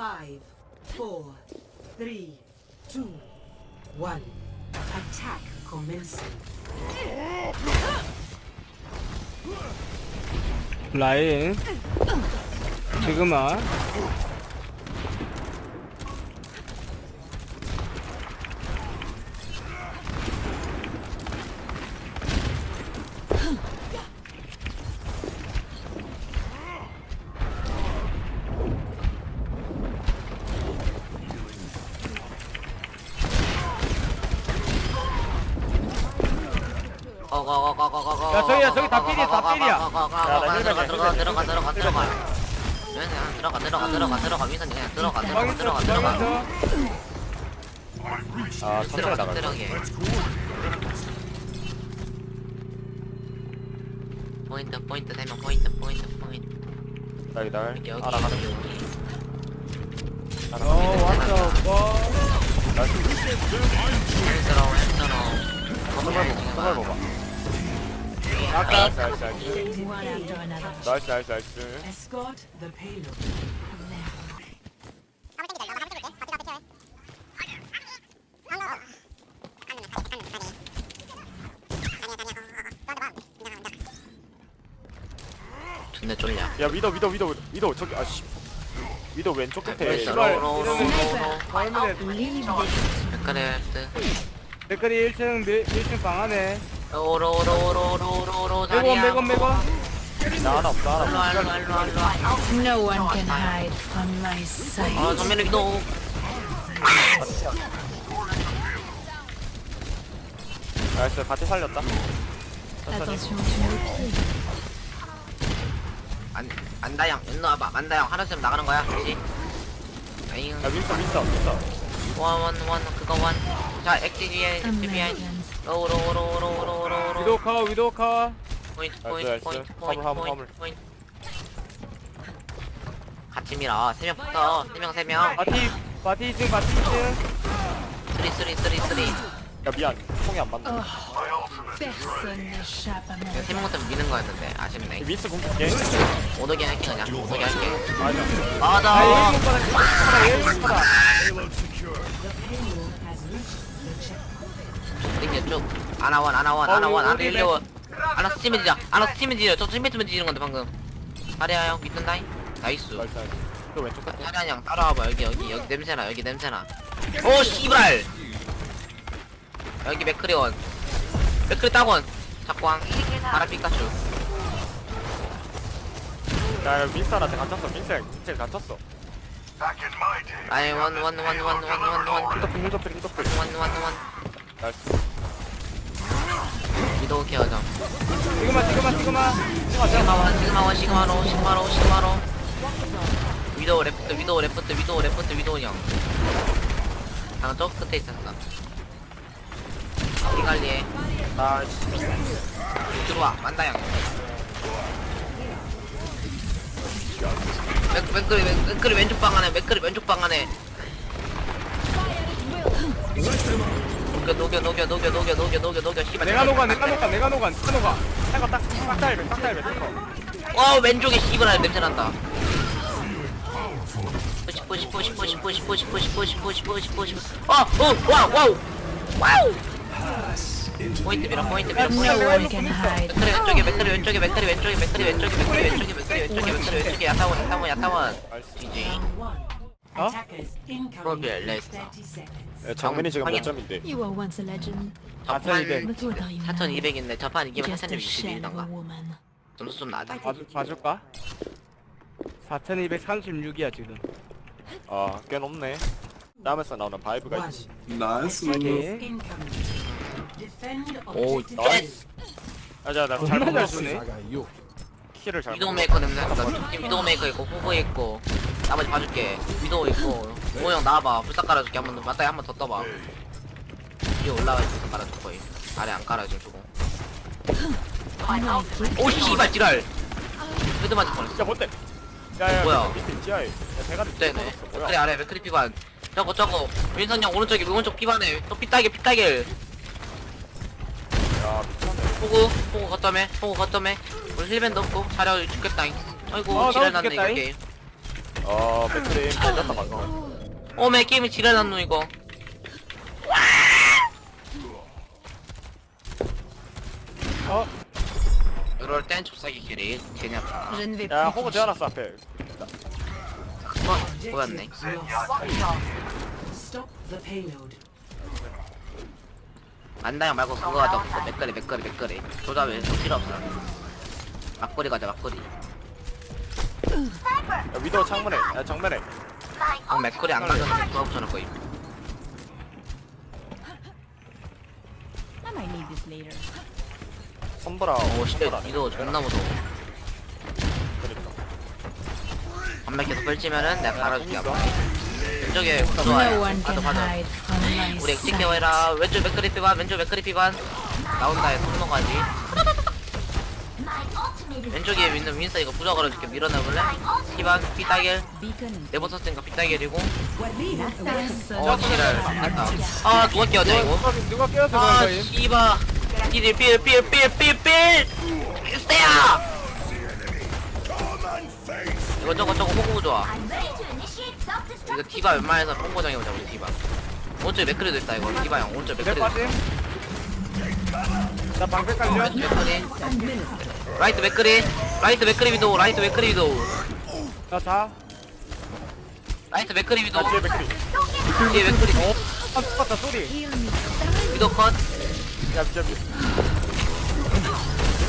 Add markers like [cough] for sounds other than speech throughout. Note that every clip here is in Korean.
Five, four, three, two, one. Attack commencing. 라인 지금아 야, 저기야, 저기 다 필이야, 다 필이야. 들어가 들어가 들어가 들어가 들어가 들어가 들어가 들어가 들어가 민선 그냥 들어가 들어가 들어가 들어가 아 천천히 들어가 포인트 포인트 세명 포인트 포인트 포인트 여기 여기 알아가는 여기 어 왔어 뭐 힘들어 힘들어 선물 보고 선물 보고 아까 나이스 나이스 나이스 One after another. 나이스 나이스 나이스 Escort the payload. 존나 쫄려 야 위도 위도 위도 위도 저기 아씨. 위도 왼쪽 끝에. 로로로로로 얼마나 백그레프트 댓글이 1층 1층 방 안에 로로로로로로로 매건 매건 매건 나 하나 없다 하나 일로와 일로와 일로와 일로와 No one can hide from my sight. 아 전면에 기도 나이스 바티 살렸다 Attention sur nos pieds. 안 안다양 일로 와봐 만다양 하나쯤 나가는 거야 그지 아잉 야 윈스터 윈스터 윈스터 원원원 그거 원 자 액티 뒤에 액티 비하인 Americans. 로로로로로 위도 커 위도 커 포인트 포인트 나이스. 포인트 화물, 포인트 화물, 포인트 화물. 포인트. 같이 밀어 세명 붙어. 세명 세명. 바티 바티 2층 바티 2층 쓰리 쓰리 쓰리 쓰리. 야 미안. 총이 안 맞네. Personne n'échappe à mon 세명 붙으면 미는 거였는데 아쉽네. 이 윈스 공격해 못 오게 할게 그냥. 못 오게 할게. 맞아. 맞아. 아 예일 못 받아 예일 못 받아 이제 쭉. 아나원 아나원 어, 아나원 아나 스팀을 지자. 아나 스팀을 지려. 저 스팀을 지는 건데 방금. 다리야 형. 믿는다잉 나이스. 나이스 또 왼쪽 끝에? 다리야 형. 따라와봐. 여기 여기 여기 냄새나 여기 냄새나. 오 씨발! 여기 맥크리원. 맥크리 따곤 작광. 바라 피카츄. 야 윈스터한테 갇혔어. 윈스 윈스 갇혔어. 아이 원원원원원원원. 힐더필 힐더필 힐더필 원원원 위도우 케어 좀 지금아 지금아 지금아 시그마원 시그마원 시그마로 시그마로 시그마로. 위도우 레프트 위도우 레프트 위도우 레프트 위도우 형. 방금 저 끝에 있었어 이 관리해 나이스 들어와 만다양 맥, 맥그리 맥- 맥그리 왼쪽 방 안에 맥그리 왼쪽 방 안에 녹여 녹여 녹여 녹여 녹여 녹여 녹여 녹여 씨발 내가 녹아 내가 녹아 내가 녹아 내가 녹아 해가 딱딱 달배 딱 달배 어 왼쪽에 씨발 냄새 난다 푸시 푸시 푸시 푸시 푸시 푸시 푸시 푸시 푸시 푸시 푸시 어어 와우 와우 와우 포인트 밀어 포인트 밀어 포인트. 맥크리 왼쪽에 맥크리 왼쪽에 맥크리 왼쪽에 맥크리 왼쪽에 맥크리 왼쪽에 맥크리 왼쪽에 맥크리 왼쪽에 야타원 야타원 야타원 GG 30 seconds. 야, 정민이 지금 몇. 점인데 You were once a legend, 저판 4200. but what are you now? 4200인데 저판 이기면 Just a shell of a 4261이던가 woman. 점수 좀 낮아 봐줄, 봐줄까? 4236이야 지금 아꽤 높네 다음에서 나오는 바이브가. 있지 나이스 오. 나이스 야자 나잘 얼마나 보고 잘 있어 주네 키를 잘 위도우 메이커 냄새 나팀 위도우 메이커 있고 후보 있고 나머지 봐줄게. 위도우 있고 모형 나와봐. 불사 깔아줄게. 한 번 더 맞다이 한번 더 떠봐. 위에 올라가 있어. 깔아줄 거임 아래 안 깔아줘 주고 오 씨발 지랄. 헤드 맞을 뻔했어. 야 뭔데? 야야 뭐야? 밑에 지하에. 야 네네 떨어졌어. 맥크리 뭐야? 아래 맥크리 피반 저거 저거. 윈선 형 오른쪽에 오른쪽 피반에 또 피따길 피따길 야 미쳤네. 호구 호구 거점에 호구 거점에 우리 힐밴드 없고 자려 죽겠다잉. 아이고 어, 지랄 나도 났네 이거. 게임 어 맥크림 잘렸다 방금. 어메 게임이 지랄났노 이거. 어? 이럴 땐 좁사기 길이 Je ne vais 야 plus. 호구 재워놨어 앞에. 어 보였네? Stop the payload. 안다형 말고 그거 하자. 맥거리 맥거리 맥거리. 조잡 왜 필요 없어 막거리 가자 막거리. 야 위도 창문에. 야 정면에. 형 맥거리 안 가면 그거 붙여놓을 거임. I might need this later. 손보라 오 씨, 손보라 이거 존나 무서워. 그러니까. 반면 계속 펼치면은 내가 갈아줄게 아마. 왼쪽에 구조와요. one 가자 can 가자. hide from my 우리 sight. 케어해라. 왼쪽 맥거리 피반 왼쪽 맥거리 피반 나온다 해. 손모가지 왼쪽에 있는 윈서 이거 부자 걸어줄게. 밀어내볼래? 피반 피따길. 네번 썼으니까 피따길이고. 어 지랄. 아 누가 끼웠냐 이거. 누가, 그런 아? 씨바. 니들 필필필필필필 스테야! 이거 저거 저거 호구 좋아. 이거 디바 웬만해서 뽕고정해 보자 우리 디바. 오른쪽에 맥크리도 있다 이거. 디바 형 오른쪽 내 맥크리 빠짐? 나 방패 깔려? 맥크리 라이트 맥크리 라이트 맥크리 위도우 라이트 맥크리 위도우 나 자. 라이트 맥크리 위도우 아 뒤에 맥크림. 뒤에 맥크리 어? 아, 똑같다, 소리. 위도우 컷. 야 진짜 미-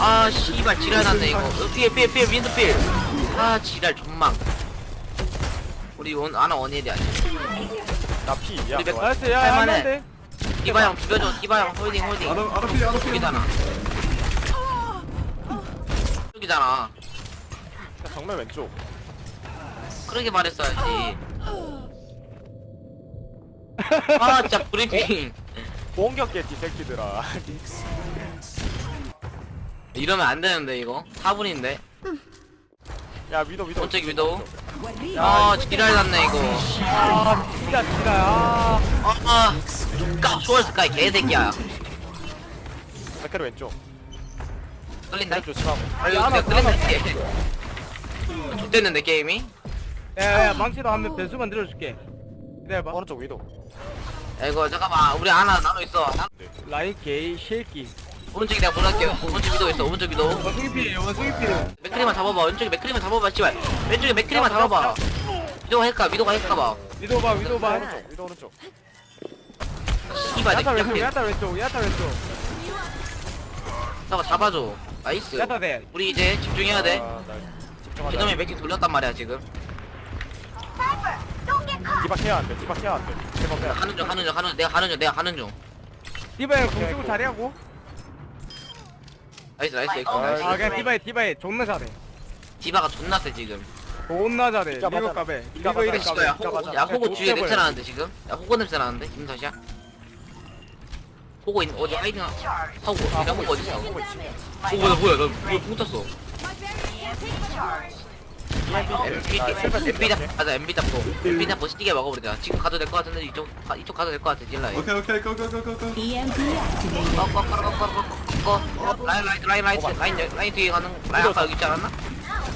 아 씨발 지랄 났네 이거. 어, 피해 피해 피해 윈드 필. 아 지랄 존망. 우리 원 아나 원일이야 나 피 야. 우리 맥- 나이스, 야, 할만해. 할만한데? 디바 형 비벼줘 디바 형. 홀딩 홀딩. 여기잖아 여기잖아. 정면 왼쪽. 그러게 말했어야지. [laughs] 아 진짜 브리핑. 공격겠지 새끼들아. [laughs] 이러면 안 되는데 이거. 4분인데. 야 위도 위도. 위도우 야, 아 지랄 났네 이거. 아, 진짜, 진짜, 아. 아아 초월 스카이 개새끼야. 맥크림 왼쪽 끌린다. 조심하고 아 이거 그냥 끌린다. 좋됐는데 게임이? 야, 야, 야, 망치도 하면 변수 만 들어줄게. 기다려봐. 오른쪽 위도. 야 이거 잠깐만. 우리 하나 나눠 있어. 나- 라인 게이, 쉐이키. 오른쪽에 내가 보낼게 오른쪽 위도 있어 오른쪽 위도. 원숭이 필, 원숭이 필. 맥크리만 잡아봐. 왼쪽에 맥크리만 잡아봐 씨발. 왼쪽에 맥크리만 잡아봐. 미도가 할까? 미도가 할까 봐. 위도 봐, 위도 봐. 오른쪽 위도 오른쪽. 씨발 야타 왼쪽, 내 야타 왼쪽, 야타 왼쪽. 잠깐 잡아줘 나이스 야타 돼. 우리 이제 집중해야 돼 아, 나 집중하자 기점에 맥주 돌렸단 말이야 지금 디박 해야 안 돼 디박 해야 안 돼 제발 빼야 하는 중 하는 중 하는 중 내가 하는 중 내가 하는 중 디바에 공 쓰고 잘하고. 나이스 나이스 나이스, 아, 나이스 아, 그냥 디바에, 디바에 존나 잘해. 디바가 존나 세 지금 존나 잘해. 진짜 리그 맞아. 진짜 리그. 이름 씨발 야 값에. 호구 맞아. 야 호구 야, 뒤에 도 냄새. 나는데 지금 야 호구 냄새 나는데 김사시야 호구 있 어디 아이디 하고 야 호구 어디 있어 어 뭐야 뭐야 나 뭐야 MB MB 잡 맞아 MB 잡고 MB 잡고 시티게 먹어버리자 지금 가도 될 것 같은데 이쪽 가- 이쪽 가도 될 것 같아 딜라이 go. EMP activated. 꺼꺼꺼꺼꺼꺼꺼 라인 라인 라인 라인 라인 라인 뒤에 가는 라인 아까 여기 있지 않았나?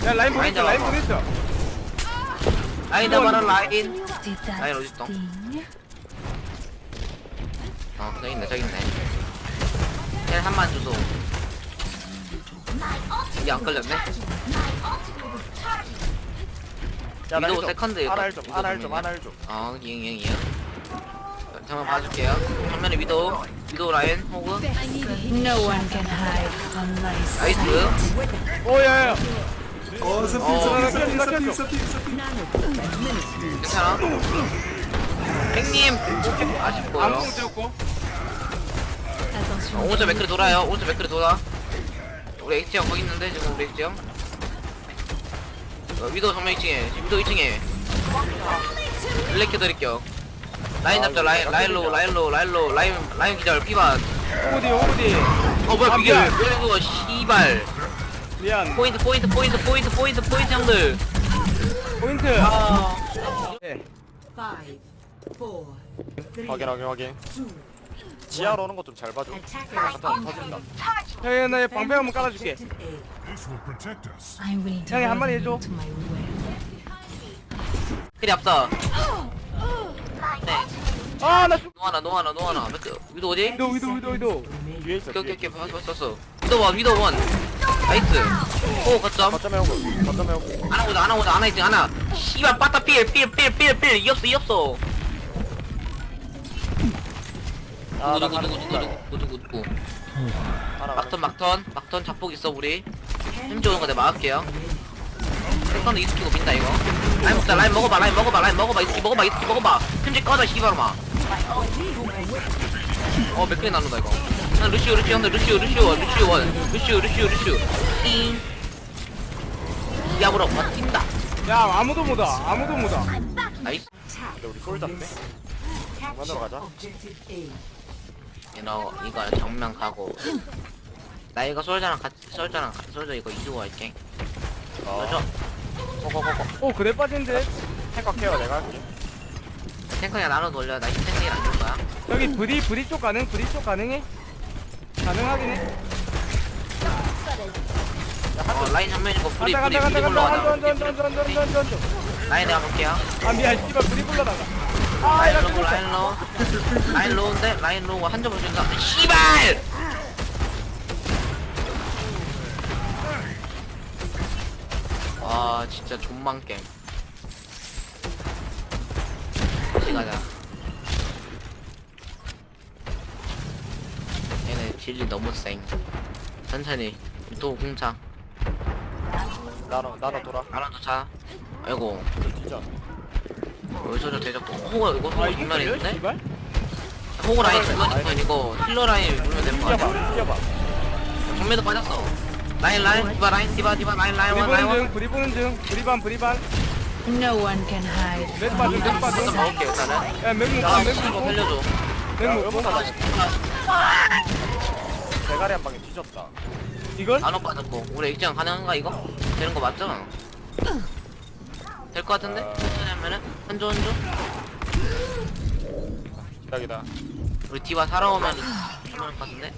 야, 라인 보냈어, 라인 보냈어. 라인 잡아라 라인 Did to. sting? 어 저기 있네 저기 있네 쟤 한만 주소 이게 안 걸렸네 야, 나 위도우 좀. 세컨드 하나 일단. 좀 하나 위도우 좀 하나 좀어 이응 이응 이응 잠깐 봐줄게요 정면에 위도우 위도우 라인 호그 No one can hide from my 나이스 sight. 오, 야, 야. A piece, it's a piece, it's a piece. 괜찮아 행님 아쉽고요 안공 떼었고. Attention. 오른쪽 맥크리 돌아요 오른쪽 맥크리 돌아 우리 엑지 형 거기 있는데 지금 우리 엑지 형 어, 위도 정면 2층에 위도 2층에 블랙 해 드릴게요 라인 잡자 라인 라인로 라인로 라인로 라인 라인 기절 피반 오디, 오디. 어 뭐야 아, 미안. 왜 그거 씨발 미안. 포인트 포인트 포인트 포인트 포인트 포인트 형들 포인트. 아. 네. 확인 확인 확인 two. 지하로 오는 거좀잘 봐줘. 잠깐 터진다. 형이 나 방패 한번 깔아줄게. This will protect us. 형이 한 마리 해줘. my web. 네. 아 나 죽 노하나 노하나 노하나. 위도 어디? 위도 위도 위도 위도. 뒤에 있어 오케이 오케이 오케이. 봤어 봤어. 위도 원 위도 원. 나이스. 오 거점. 거점에 오고 거점에 오고. 안아 보자 안아 보자. 안아 있지 안아 씨발 빠따 필필필필필. 이없어 이없어 아나 누구 가는 중이다 누구 누구 누구 누구 하나 막턴 막턴. 막턴. 자폭 있어 우리. 힘 좋은 거 내가 막을게요. 세컨드 이스키고 민다 이거. 라인 먹자 라인 먹어봐 라인 먹어봐 라인 먹어봐. 이스키 먹어봐 이스키 먹어봐. 힘지 꺼져 씨발마 어 맥클리 나눈다 이거. 형 루시오 루시오 형들 루시오 루시오 원 루시오 원. 루시오 루시오 루시오. 띵. 야브로 버틴다. 야 아무도 못와 아무도 못와. 나이스. 근데 우리 솔 잡네? 정면으로 가자 너 이거 정면 가고. 나 이거 솔저랑 같이 솔저랑 같이 솔저 이거 이주고 할게. 솔저. 어 고고고고. 오 그래 빠진데 탱커 케어 내가? 할게 탱크야 나눠 돌려 나 탱크일 안줄 거야. 여기 브리 브리 쪽 가능? 브리 쪽 가능해? 가능하긴 해. 어 라인 불이 간다 불이 간다 간다 불이 간다 한조 한조 라인 내가 볼게요. 아 미안 씨발 브리 불러다가 아 라인 죽었어 라인 로우 라인 로우인데 라인 로우 한 점을 준다 씨발 아 진짜 존망 게임 다시 가자 얘네 딜이 너무 쌩 천천히 또 공차 나눠 나눠 돌아 알아도 자 아이고 뒤져 여기서 대적도. 호구 이거 아 이게 장난 걸려 있는데? 씨발 라인 이거 이거 힐러 라인 누르면 되는 거 같아 뛰어봐 뛰어봐. 정면도 빠졌어. 라인 라인 디바 라인 디바 디바 라인 라인 브리 원 라인 보는 원 중 브리 보는 중. 브리 반 브리 반몇 No one can hide. 빠져 몇 빠져 일단 먹을게 일단은. 야 맥무 야아 맥주 이거 맥무 살려줘. 맥무 음모다 대가리 한 방에 뒤졌다. 이걸? 안어 빠졌고. 우리 액정 가능한가 이거? 되는 거 맞죠? 될거 같은데? 아. 천천히 하면은? 한조 한조? 기다기다. 우리 디바 살아오면 괜찮을 것 같은데?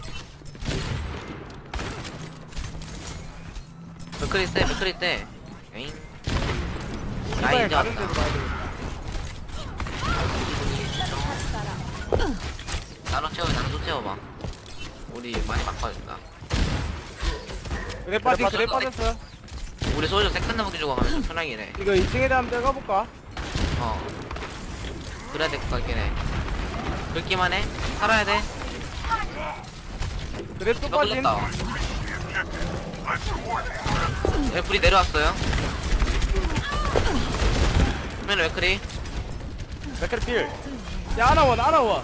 맥크리 때 맥크리 때 에잉. 라인 씨발 이제 가는 왔다. 나눠 채워 나눠 채워봐. 우리 많이 바꿔야겠다. 그래 빠진 그래 빠졌어. 우리 소주 세컨드 먹기 주고 가면 좀 편하긴 이거 2층에 대한 데가 볼까? 해어. 그래야 될 것 같긴 해. 긁기만 해? 살아야 돼? 그래 또 이거 왜 불이 내려왔어요? 맨 웨크리? 맥크리 필. 야 하나원 하나원.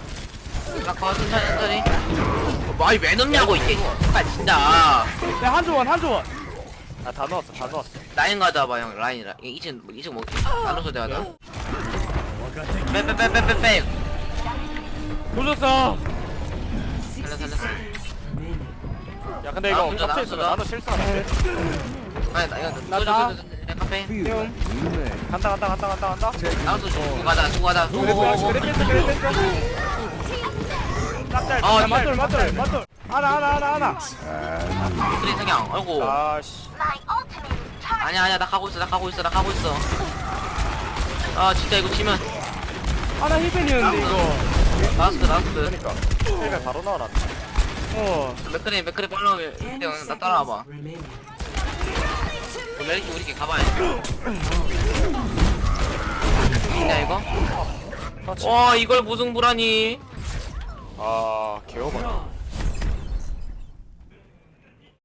라커 천천히 천천히. 아이 왜 넣냐고 이게. 아 진짜. 야 한조원 한조원 아다 넣었어 다 넣었어. 라인 가져와봐 형. 라인 라 2층 2층 뭐 나눠서 대하자 빼빼빼빼빼빼. 도졌어. 살려 살려 야 근데 아, 이거 혼자 겹쳐 있으면 나- 나도 아니 나 이거 나- 나- 카페 형 간다 간다 간다 간다 간다. 나도 주고 가자 주고 가자. 그래 뺐어 그래 뺐어 그래 뺐어 짭짤 아, 야 맞돌 맞돌 맞돌 하나 하나 하나 하나. 그리 성향 아이고. 아씨. 아니야 아니야. 나 가고 있어 나 가고 있어 나 가고 있어. 아 진짜 이거 지면. 하나 힐벤이었는데 이거. 나스트 나스트. 그러니까. 힐을 바로 넣어놨네 어. 맥크리 맥크리 빨라 나 따라와봐. remaining. 그럼 메리키 우리끼리 가봐야 있냐 이거? 터치 와 이걸 무승부라니. 아 개오바다